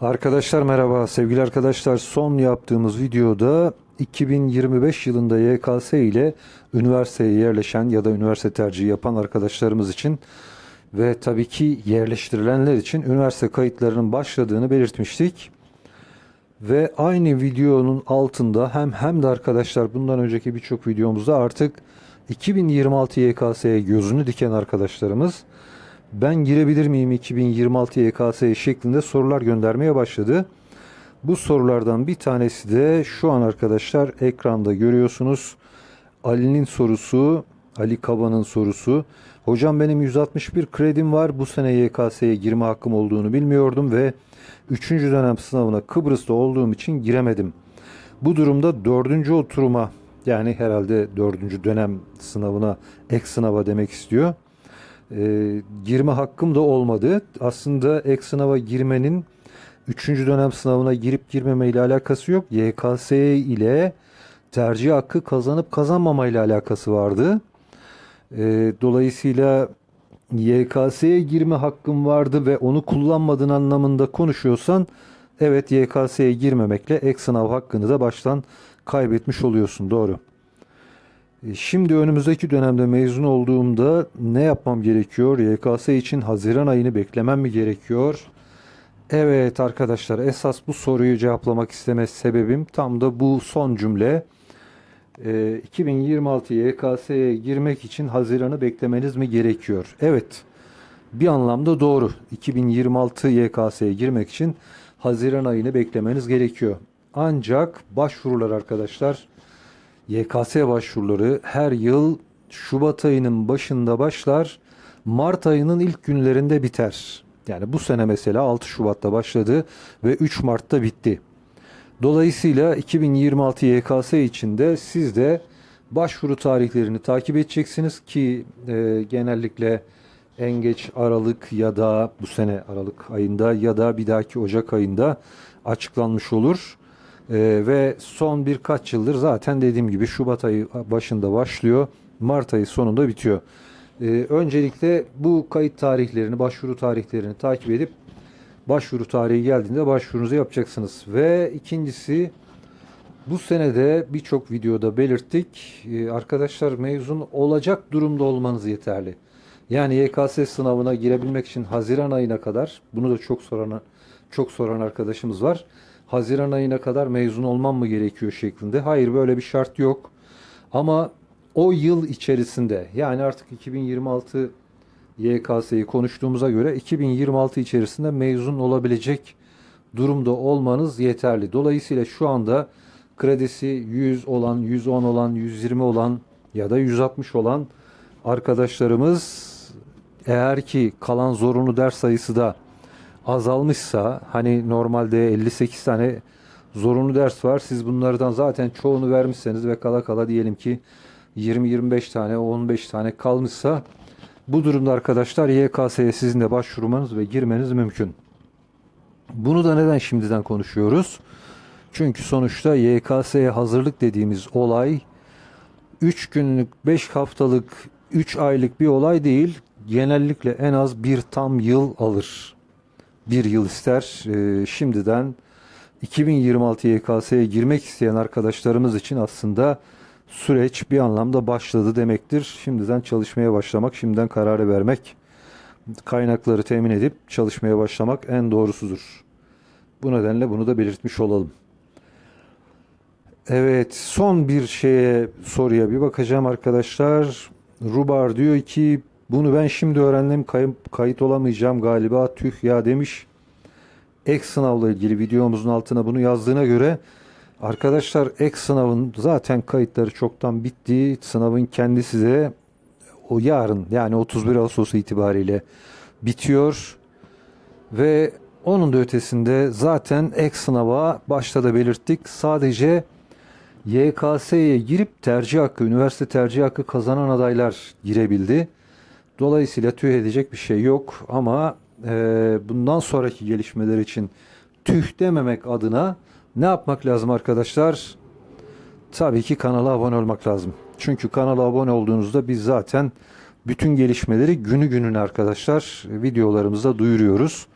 Arkadaşlar merhaba sevgili arkadaşlar son yaptığımız videoda 2025 yılında YKS ile üniversiteye yerleşen ya da üniversite tercihi yapan arkadaşlarımız için ve tabii ki yerleştirilenler için üniversite kayıtlarının başladığını belirtmiştik. Ve aynı videonun altında hem hem de arkadaşlar bundan önceki birçok videomuzda artık 2026 YKS'ye gözünü diken arkadaşlarımız ben girebilir miyim 2026 YKS şeklinde sorular göndermeye başladı. Bu sorulardan bir tanesi de şu an arkadaşlar ekranda görüyorsunuz. Ali'nin sorusu, Ali Kaba'nın sorusu. Hocam benim 161 kredim var. Bu sene YKS'ye girme hakkım olduğunu bilmiyordum ve 3. dönem sınavına Kıbrıs'ta olduğum için giremedim. Bu durumda 4. oturuma yani herhalde 4. dönem sınavına ek sınava demek istiyor e, girme hakkım da olmadı. Aslında ek sınava girmenin 3. dönem sınavına girip girmeme ile alakası yok. YKS ile tercih hakkı kazanıp kazanmama ile alakası vardı. E, dolayısıyla YKS'ye girme hakkım vardı ve onu kullanmadığın anlamında konuşuyorsan evet YKS'ye girmemekle ek sınav hakkını da baştan kaybetmiş oluyorsun. Doğru. E, Şimdi önümüzdeki dönemde mezun olduğumda ne yapmam gerekiyor? YKS için Haziran ayını beklemem mi gerekiyor? Evet arkadaşlar esas bu soruyu cevaplamak isteme sebebim tam da bu son cümle. E, 2026 YKS'ye girmek için Haziran'ı beklemeniz mi gerekiyor? Evet bir anlamda doğru. 2026 YKS'ye girmek için Haziran ayını beklemeniz gerekiyor. Ancak başvurular arkadaşlar YKS başvuruları her yıl Şubat ayının başında başlar, Mart ayının ilk günlerinde biter. Yani bu sene mesela 6 Şubat'ta başladı ve 3 Mart'ta bitti. Dolayısıyla 2026 YKS için de siz de başvuru tarihlerini takip edeceksiniz ki e, genellikle en geç Aralık ya da bu sene Aralık ayında ya da bir dahaki Ocak ayında açıklanmış olur. Ee, ve son birkaç yıldır zaten dediğim gibi Şubat ayı başında başlıyor. Mart ayı sonunda bitiyor. Ee, öncelikle bu kayıt tarihlerini, başvuru tarihlerini takip edip başvuru tarihi geldiğinde başvurunuzu yapacaksınız. Ve ikincisi bu senede birçok videoda belirttik. Ee, arkadaşlar mezun olacak durumda olmanız yeterli. Yani YKS sınavına girebilmek için Haziran ayına kadar bunu da çok soran çok soran arkadaşımız var. Haziran ayına kadar mezun olmam mı gerekiyor şeklinde. Hayır böyle bir şart yok. Ama o yıl içerisinde yani artık 2026 YKS'yi konuştuğumuza göre 2026 içerisinde mezun olabilecek durumda olmanız yeterli. Dolayısıyla şu anda kredisi 100 olan, 110 olan, 120 olan ya da 160 olan arkadaşlarımız eğer ki kalan zorunlu ders sayısı da azalmışsa hani normalde 58 tane zorunlu ders var. Siz bunlardan zaten çoğunu vermişseniz ve kala kala diyelim ki 20-25 tane 15 tane kalmışsa bu durumda arkadaşlar YKS'ye sizin de başvurmanız ve girmeniz mümkün. Bunu da neden şimdiden konuşuyoruz? Çünkü sonuçta YKS'ye hazırlık dediğimiz olay 3 günlük, 5 haftalık, 3 aylık bir olay değil. Genellikle en az bir tam yıl alır bir yıl ister. E, şimdiden 2026 YKS'ye girmek isteyen arkadaşlarımız için aslında süreç bir anlamda başladı demektir. Şimdiden çalışmaya başlamak, şimdiden kararı vermek, kaynakları temin edip çalışmaya başlamak en doğrusudur. Bu nedenle bunu da belirtmiş olalım. Evet, son bir şeye soruya bir bakacağım arkadaşlar. Rubar diyor ki bunu ben şimdi öğrendim. Kayıp, kayıt olamayacağım galiba. Tüh ya demiş. Ek sınavla ilgili videomuzun altına bunu yazdığına göre arkadaşlar ek sınavın zaten kayıtları çoktan bitti. Sınavın kendisi de o yarın yani 31 Ağustos itibariyle bitiyor. Ve onun da ötesinde zaten ek sınava başta da belirttik. Sadece YKS'ye girip tercih hakkı, üniversite tercih hakkı kazanan adaylar girebildi. Dolayısıyla tüh edecek bir şey yok ama e, bundan sonraki gelişmeler için tüh dememek adına ne yapmak lazım arkadaşlar? Tabii ki kanala abone olmak lazım. Çünkü kanala abone olduğunuzda biz zaten bütün gelişmeleri günü gününe arkadaşlar videolarımızda duyuruyoruz.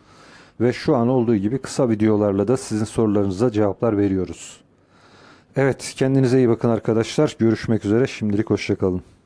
ve şu an olduğu gibi kısa videolarla da sizin sorularınıza cevaplar veriyoruz. Evet kendinize iyi bakın arkadaşlar. Görüşmek üzere. Şimdilik hoşçakalın.